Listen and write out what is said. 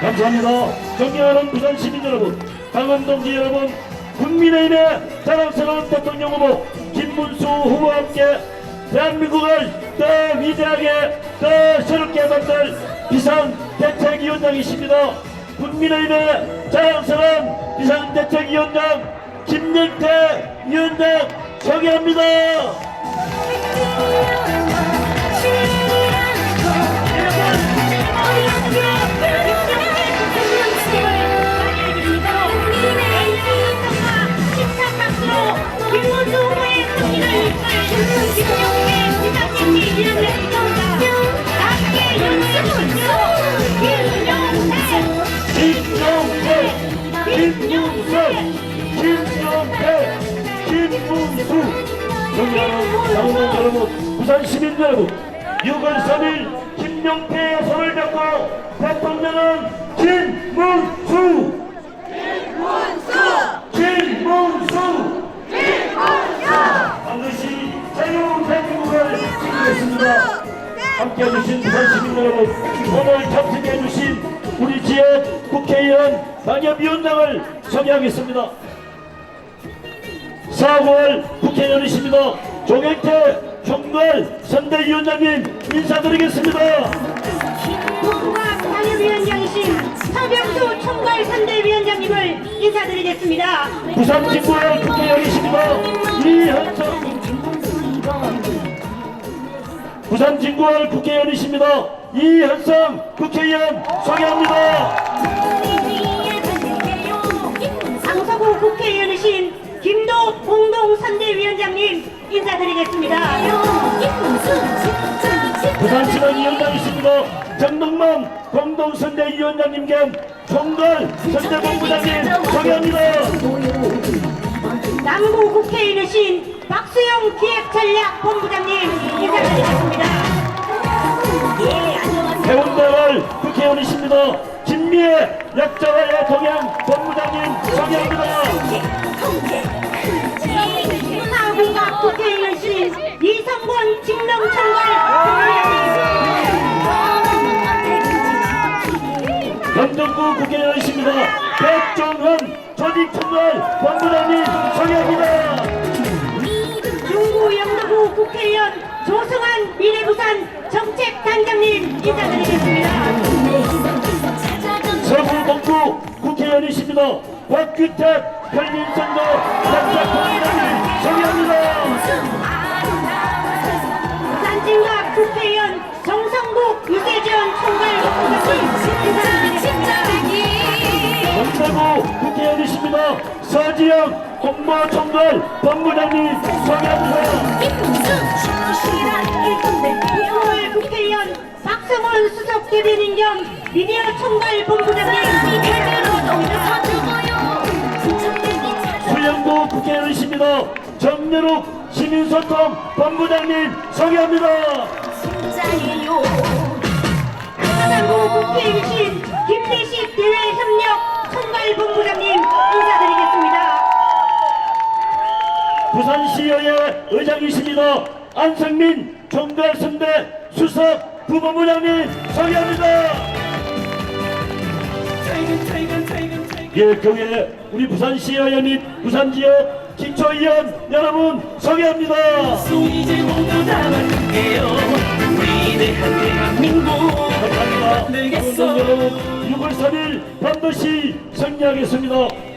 감사합니다. 존경하는 부산 시민 여러분, 강원 동지 여러분, 국민의힘의 자랑스러운 대통령 후보 김문수 후보와 함께 대한민국을 더 위대하게 더 새롭게 만들 비상 대책위원장이십니다. 국민의힘의 자랑스러운 비상 대책위원장 김영태 위원장 소개합니다. 김문수, 김영태, 김문수. 존경하는 당원 여러분, 부산 시민 여러분, 6월 3일 김영태의 손을 잡고 대통령은 김문수. 김문수. 반드시 자유 대한민국을 지키겠습니다. 함께 해주신 부산 시민 여러분, 오늘 참석해 주신 우리 지역 국회의원 방협위원장을 소개하겠습니다. 4월 국회의원이십니다. 조경태 총괄 선대위원장님 인사드리겠습니다. 국가 방위위원장이신 서병수 총괄 선대위원장님을 인사드리겠습니다. 부산 진구의 국회의원이십니다. 이현성 부산 진구의 국회의원이십니다. 이현성 국회의원 소개합니다. 강서구 국회의원이신 김도 공동선대위원장님 인사드리겠습니다. 부산시당위원장이십니다. 정동만 공동선대위원장님 겸 총괄 선대본부장님 소개합니다. 남구 국회의원이신 박수영 기획전략본부장님 진미애 약자와의 동행 본부장님 소개합니다. 사공각 국회의원이신 이성권 본부장님 영등구 국회의원이십니다. 백종헌 조직총괄 본부장님 소개합니다. 중구 영도구 국회의원 국회의원이십니다. 박규택 편린선거 정책본부장님 소개합니다. 부산진각 국회의원 정성국 유세전 총괄 본부장님 인사드리겠습니다. 동대구 국회의원이십니다. 서지영 공모 총괄 본부장님 소개합니다. 서울 국회의원 박성원 수석 대변인 겸 미디어 총괄 본부장님 국회의원이십니다. 정연욱 시민소통 본부장님 소개합니다. 하남구 국회의원이신 김대식 대외협력 총괄 본부장님 인사드리겠습니다. 부산시의회 의장이십니다. 안성민 총괄선대 수석 부본부장님 소개합니다. 예, 교회 우리 부산시 의회 및 부산지역 기초의원 여러분 소개합니다. 이제 모두 다 바꿀게요 위대한 대한민국 감사합니다. 되겠어. 여러분 6월 3일 반드시 승리하겠습니다.